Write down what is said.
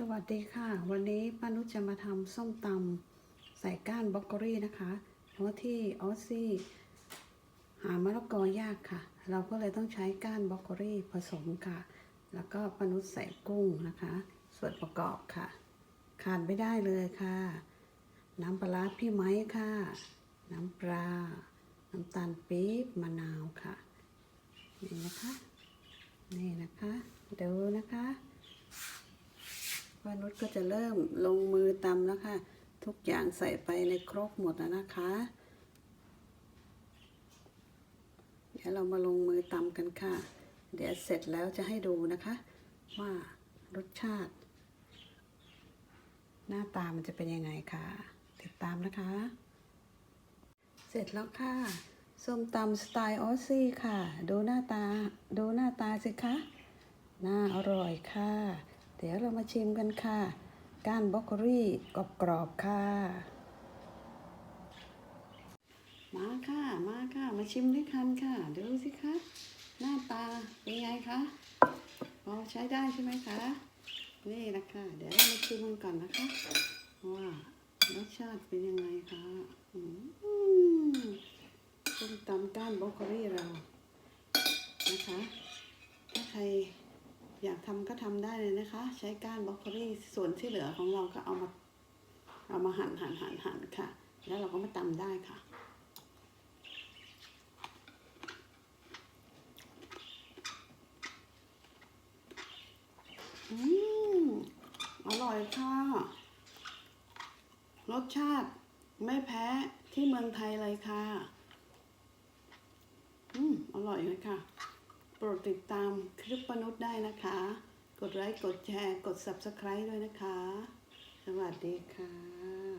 สวัสดีค่ะ วันนี้ป้านุชจะมาทำส้มตำใส่ก้านบล็อกโคลี่นะคะเพราะที่ออสซี่หามะละกอยากค่ะ เราก็เลยต้องใช้ก้านบล็อกโคลี่ผสมค่ะ แล้วก็ป้านุชใส่กุ้งนะคะ ส่วนประกอบค่ะ ขาดไม่ได้เลยค่ะ น้ำปลาพี่ไม้ค่ะ น้ำปลา น้ำตาลปี๊บมะนาวค่ะ นี่นะคะ นี่นะคะ ดูนะคะ วานุชก็จะเริ่มลงมือตำแล้วค่ะ ทุกอย่างใส่ไปในครกหมดแล้วนะคะ เดี๋ยวเรามาลงมือตำกันค่ะ เดี๋ยวเสร็จแล้วจะให้ดูนะคะ ว่ารสชาติ หน้าตามันจะเป็นยังไงค่ะ ติดตามนะคะ เสร็จแล้วค่ะส้มตำสไตล์ออสซี่ค่ะ ดูหน้าตา ดูหน้าตาสิคะ น่าอร่อยค่ะ เดี๋ยวเรามาชิมกันค่ะ ก้านบล็อกโคลี่กรอบๆค่ะ มาค่ะ มาค่ะ มาชิมด้วยกันค่ะ ดูสิคะ หน้าตาเป็นไงคะพอใช้ได้ใช่ไหมคะ นี่นะคะ เดี๋ยวเรามาชิมกันก่อนนะคะ ว่ารสชาติเป็นยังไงคะอืมส้มตำก้านบล็อกโคลี่เรา นะคะ ถ้าใคร อยากทำก็ทำได้เลยนะคะ ใช้ก้านบล็อกโคลี่ส่วนที่เหลือของเราก็เอามาเอามาหั่นหั่นหั่นหั่นค่ะ แล้วเราก็มาตำได้ค่ะอืมอร่อยค่ะ รสชาติไม่แพ้ที่เมืองไทยเลยค่ะ อืมอร่อยเลยค่ะ โปรดติดตามคลิปปนุษย์ได้นะคะ กดไลค์ กดแชร์ กด subscribe ด้วยนะคะ สวัสดีค่ะ